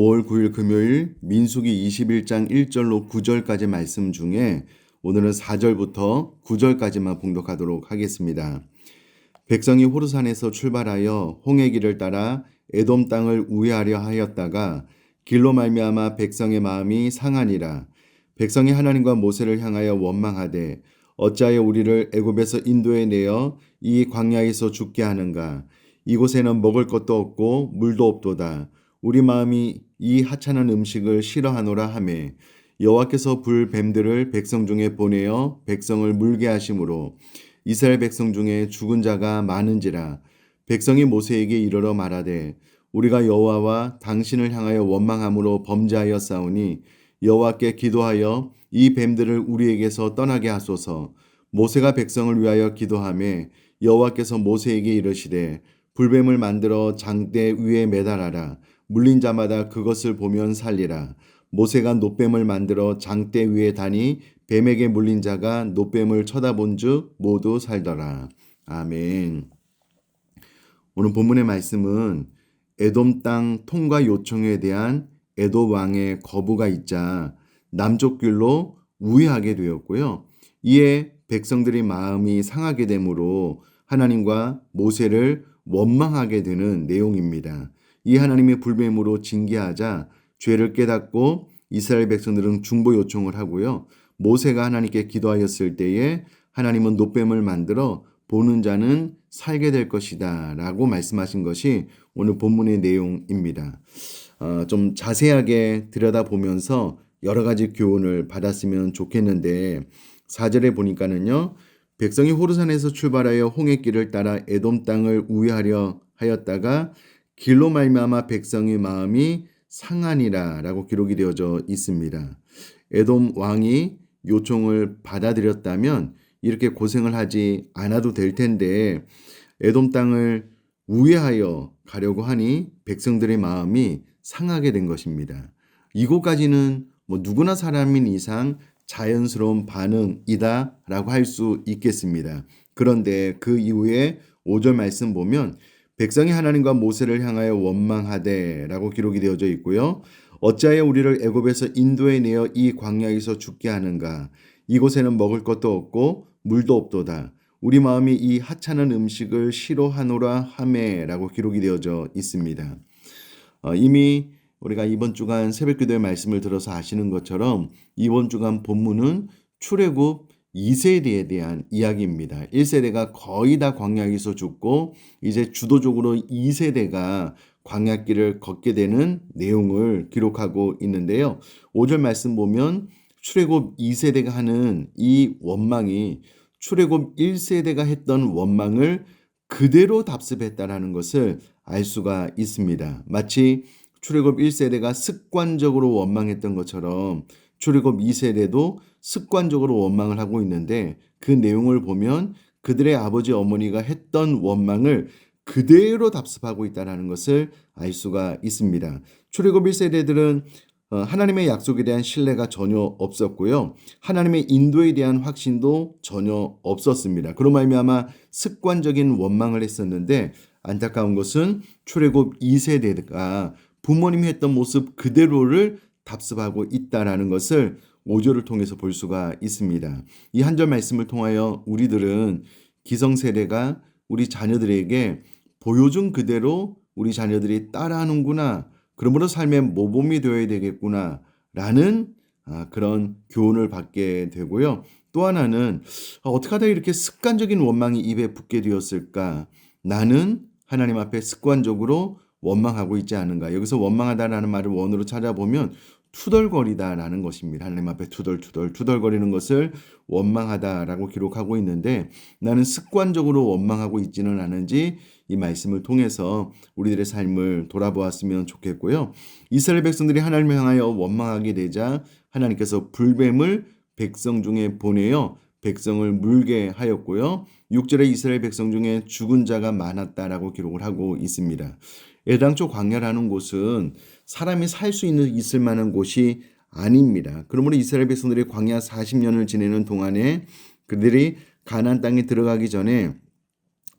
5월 9일 금요일 민수기 21장 1절로 9절까지 말씀 중에 오늘은 4절부터 9절까지만 봉독하도록 하겠습니다. 백성이 호르산에서 출발하여 홍해 길을 따라 에돔 땅을 우회하려 하였다가 길로 말미암아 백성의 마음이 상하니라. 백성이 하나님과 모세를 향하여 원망하되 어찌하여 우리를 애굽에서 인도에 내어 이 광야에서 죽게 하는가? 이곳에는 먹을 것도 없고 물도 없도다 우리 마음이 이 하찮은 음식을 싫어하노라 하매 여호와께서 불 뱀들을 백성 중에 보내어 백성을 물게 하심으로 이스라엘 백성 중에 죽은 자가 많은지라 백성이 모세에게 이르러 말하되 우리가 여호와와 당신을 향하여 원망함으로 범죄하여 싸우니 여호와께 기도하여 이 뱀들을 우리에게서 떠나게 하소서. 모세가 백성을 위하여 기도하매 여호와께서 모세에게 이르시되 불뱀을 만들어 장대 위에 매달아라 물린 자마다 그것을 보면 살리라 모세가 노뱀을 만들어 장대 위에 다니 뱀에게 물린 자가 노뱀을 쳐다본즉 모두 살더라. 아멘. 오늘 본문의 말씀은 에돔 땅 통과 요청에 대한 에돔 왕의 거부가 있자 남쪽 길로 우회하게 되었고요. 이에 백성들의 마음이 상하게 되므로 하나님과 모세를 원망하게 되는 내용입니다. 이 하나님의 불뱀으로 징계하자 죄를 깨닫고 이스라엘 백성들은 중보 요청을 하고요. 모세가 하나님께 기도하였을 때에 하나님은 노뱀을 만들어 보는 자는 살게 될 것이다 라고 말씀하신 것이 오늘 본문의 내용입니다. 어, 좀 자세하게 들여다보면서 여러 가지 교훈을 받았으면 좋겠는데 4절에 보니까는요. 백성이 호르산에서 출발하여 홍해길을 따라 에돔 땅을 우회하려 하였다가 길로 말미암아 백성의 마음이 상하니라라고 기록이 되어져 있습니다. 에돔 왕이 요청을 받아들였다면 이렇게 고생을 하지 않아도 될 텐데 에돔 땅을 우회하여 가려고 하니 백성들의 마음이 상하게 된 것입니다. 이곳까지는 뭐 누구나 사람인 이상 자연스러운 반응이다라고 할 수 있겠습니다. 그런데 그 이후에 5절 말씀 보면 백성이 하나님과 모세를 향하여 원망하되라고 기록이 되어져 있고요. 어찌하여 우리를 애굽에서 인도에 내어 이 광야에서 죽게 하는가? 이곳에는 먹을 것도 없고 물도 없도다. 우리 마음이 이 하찮은 음식을 싫어하노라 하매라고 기록이 되어져 있습니다. 어, 이미 우리가 이번 주간 새벽 기도의 말씀을 들어서 아시는 것처럼 이번 주간 본문은 출애굽 2세대에 대한 이야기입니다. 1세대가 거의 다 광야에서 죽고 이제 주도적으로 2세대가 광야길을 걷게 되는 내용을 기록하고 있는데요. 5절 말씀 보면 출애굽 2세대가 하는 이 원망이 출애굽 1세대가 했던 원망을 그대로 답습했다라는 것을 알 수가 있습니다. 마치 출애굽 1세대가 습관적으로 원망했던 것처럼 출애굽 2세대도 습관적으로 원망을 하고 있는데 그 내용을 보면 그들의 아버지 어머니가 했던 원망을 그대로 답습하고 있다는 것을 알 수가 있습니다. 출애굽 1세대들은 어, 하나님의 약속에 대한 신뢰가 전혀 없었고요. 하나님의 인도에 대한 확신도 전혀 없었습니다. 그로 말미암아 습관적인 원망을 했었는데 안타까운 것은 출애굽 2세대가 부모님이 했던 모습 그대로를 답습하고 있다라는 것을 5절을 통해서 볼 수가 있습니다. 이 한 절 말씀을 통하여 우리들은 기성세대가 우리 자녀들에게 보여준 그대로 우리 자녀들이 따라하는구나. 그러므로 삶의 모범이 되어야 되겠구나. 라는 아, 그런 교훈을 받게 되고요. 또 하나는 아, 어떻게 하다 이렇게 습관적인 원망이 입에 붙게 되었을까? 나는 하나님 앞에 습관적으로 원망하고 있지 않은가. 여기서 원망하다라는 말을 원으로 찾아보면 투덜거리다라는 것입니다. 하나님 앞에 투덜투덜 투덜거리는 것을 원망하다라고 기록하고 있는데 나는 습관적으로 원망하고 있지는 않은지 이 말씀을 통해서 우리들의 삶을 돌아보았으면 좋겠고요. 이스라엘 백성들이 하나님을 향하여 원망하게 되자 하나님께서 불뱀을 백성 중에 보내어 백성을 물게 하였고요. 6절에 이스라엘 백성 중에 죽은 자가 많았다라고 기록을 하고 있습니다. 애당초 광야라는 곳은 사람이 살 수 있는 있을 만한 곳이 아닙니다. 그러므로 이스라엘 백성들이 광야 40년을 지내는 동안에 그들이 가나안 땅에 들어가기 전에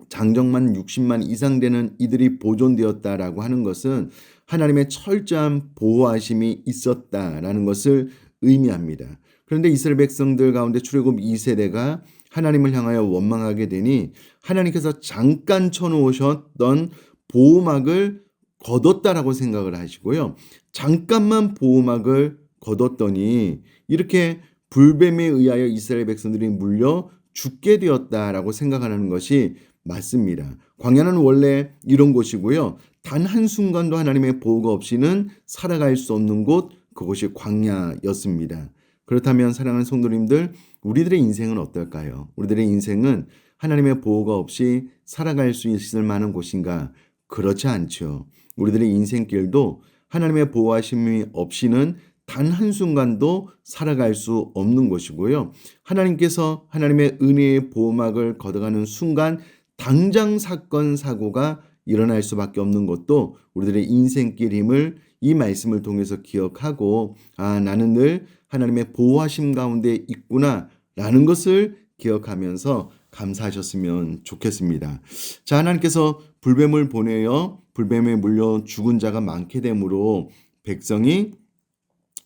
장정만 60만 이상 되는 이들이 보존되었다라고 하는 것은 하나님의 철저한 보호하심이 있었다라는 것을 의미합니다. 그런데 이스라엘 백성들 가운데 출애굽 2세대가 하나님을 향하여 원망하게 되니 하나님께서 잠깐 쳐놓으셨던 보호막을 걷었다라고 생각을 하시고요. 잠깐만 보호막을 걷었더니 이렇게 불뱀에 의하여 이스라엘 백성들이 물려 죽게 되었다라고 생각하는 것이 맞습니다. 광야는 원래 이런 곳이고요. 단 한순간도 하나님의 보호가 없이는 살아갈 수 없는 곳, 그곳이 광야였습니다. 그렇다면 사랑하는 성도님들, 우리들의 인생은 어떨까요? 우리들의 인생은 하나님의 보호가 없이 살아갈 수 있을 만한 곳인가? 그렇지 않죠. 우리들의 인생길도 하나님의 보호하심이 없이는 단 한순간도 살아갈 수 없는 것이고요. 하나님께서 하나님의 은혜의 보호막을 걷어가는 순간 당장 사건, 사고가 일어날 수밖에 없는 것도 우리들의 인생길 힘을 이 말씀을 통해서 기억하고, 아, 나는 늘 하나님의 보호하심 가운데 있구나, 라는 것을 기억하면서 감사하셨으면 좋겠습니다. 자, 하나님께서 불뱀을 보내어 불뱀에 물려 죽은 자가 많게 되므로 백성이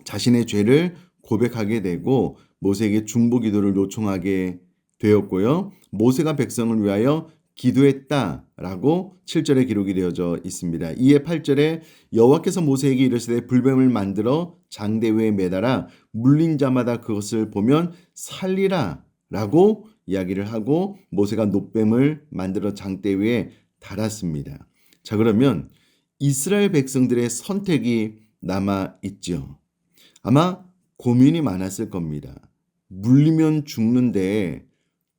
자신의 죄를 고백하게 되고 모세에게 중보 기도를 요청하게 되었고요. 모세가 백성을 위하여 기도했다라고 7절에 기록이 되어져 있습니다. 이에 8절에 여호와께서 모세에게 이르시되 불뱀을 만들어 장대 위에 매달아 물린 자마다 그것을 보면 살리라라고 이야기를 하고 모세가 노뱀을 만들어 장대 위에 달았습니다. 자 그러면 이스라엘 백성들의 선택이 남아 있죠. 아마 고민이 많았을 겁니다. 물리면 죽는데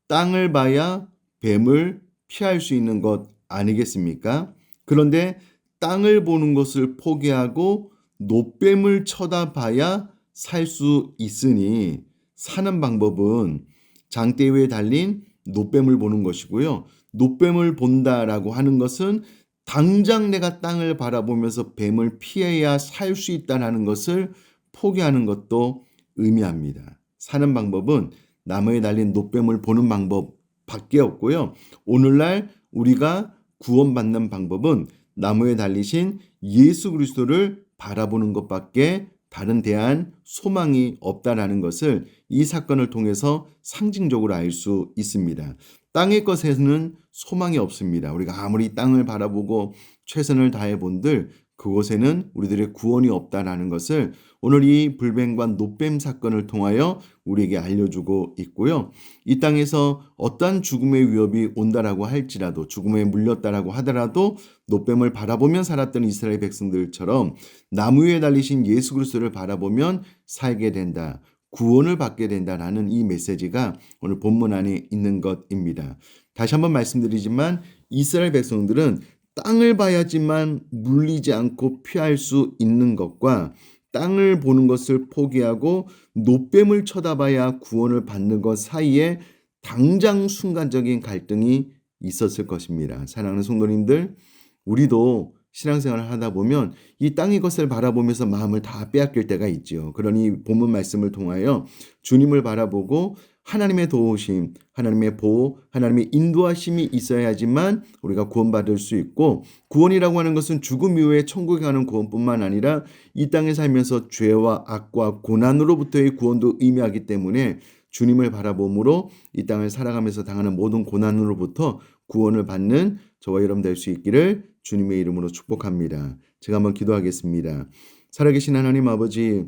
땅을 봐야 뱀을 피할 수 있는 것 아니겠습니까? 그런데 땅을 보는 것을 포기하고 노뱀을 쳐다봐야 살 수 있으니 사는 방법은 장대 위에 달린 노뱀을 보는 것이고요. 노뱀을 본다라고 하는 것은 당장 내가 땅을 바라보면서 뱀을 피해야 살 수 있다는 것을 포기하는 것도 의미합니다. 사는 방법은 나무에 달린 노뱀을 보는 방법 밖에 없고요. 오늘날 우리가 구원받는 방법은 나무에 달리신 예수 그리스도를 바라보는 것밖에 다른 대안 소망이 없다라는 것을 이 사건을 통해서 상징적으로 알 수 있습니다. 땅의 것에는 소망이 없습니다. 우리가 아무리 땅을 바라보고 최선을 다해 본들 그곳에는 우리들의 구원이 없다라는 것을 오늘 이 불뱀과 노뱀 사건을 통하여 우리에게 알려주고 있고요. 이 땅에서 어떠한 죽음의 위협이 온다라고 할지라도 죽음에 물렸다라고 하더라도 노뱀을 바라보면 살았던 이스라엘 백성들처럼 나무 위에 달리신 예수 그리스도를 바라보면 살게 된다. 구원을 받게 된다라는 이 메시지가 오늘 본문 안에 있는 것입니다. 다시 한번 말씀드리지만 이스라엘 백성들은 땅을 봐야지만 물리지 않고 피할 수 있는 것과 땅을 보는 것을 포기하고 노뱀을 쳐다봐야 구원을 받는 것 사이에 당장 순간적인 갈등이 있었을 것입니다. 사랑하는 성도님들, 우리도 신앙생활을 하다 보면 이 땅의 것을 바라보면서 마음을 다 빼앗길 때가 있죠. 그러니 본문 말씀을 통하여 주님을 바라보고 하나님의 도우심, 하나님의 보호, 하나님의 인도하심이 있어야지만 우리가 구원받을 수 있고 구원이라고 하는 것은 죽음 이후에 천국에 가는 구원뿐만 아니라 이 땅에 살면서 죄와 악과 고난으로부터의 구원도 의미하기 때문에 주님을 바라봄으로 이 땅을 살아가면서 당하는 모든 고난으로부터 구원을 받는 저와 여러분 될 수 있기를 주님의 이름으로 축복합니다. 제가 한번 기도하겠습니다. 살아계신 하나님 아버지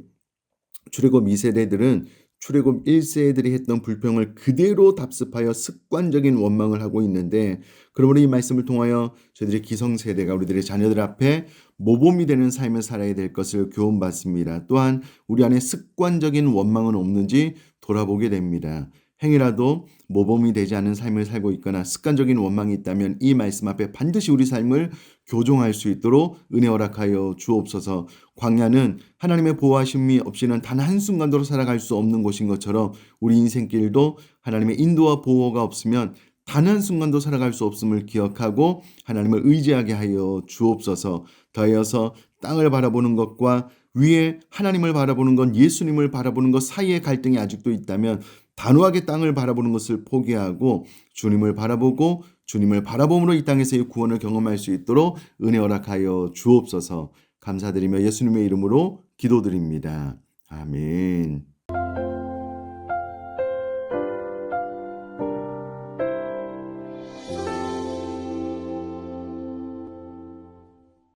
출애굽 2세대들은 출애굽 1세들이 했던 불평을 그대로 답습하여 습관적인 원망을 하고 있는데 그러므로 이 말씀을 통하여 저희들의 기성세대가 우리들의 자녀들 앞에 모범이 되는 삶을 살아야 될 것을 교훈받습니다. 또한 우리 안에 습관적인 원망은 없는지 돌아보게 됩니다. 행위라도 모범이 되지 않는 삶을 살고 있거나 습관적인 원망이 있다면 이 말씀 앞에 반드시 우리 삶을 교종할 수 있도록 은혜 허락하여 주옵소서. 광야는 하나님의 보호하심이 없이는 단 한순간도 살아갈 수 없는 곳인 것처럼 우리 인생길도 하나님의 인도와 보호가 없으면 단 한순간도 살아갈 수 없음을 기억하고 하나님을 의지하게 하여 주옵소서. 더하여서 땅을 바라보는 것과 위에 하나님을 바라보는 건 예수님을 바라보는 것 사이에 갈등이 아직도 있다면 단호하게 땅을 바라보는 것을 포기하고 주님을 바라보고 주님을 바라봄으로 이 땅에서의 구원을 경험할 수 있도록 은혜 허락하여 주옵소서. 감사드리며 예수님의 이름으로 기도드립니다. 아멘.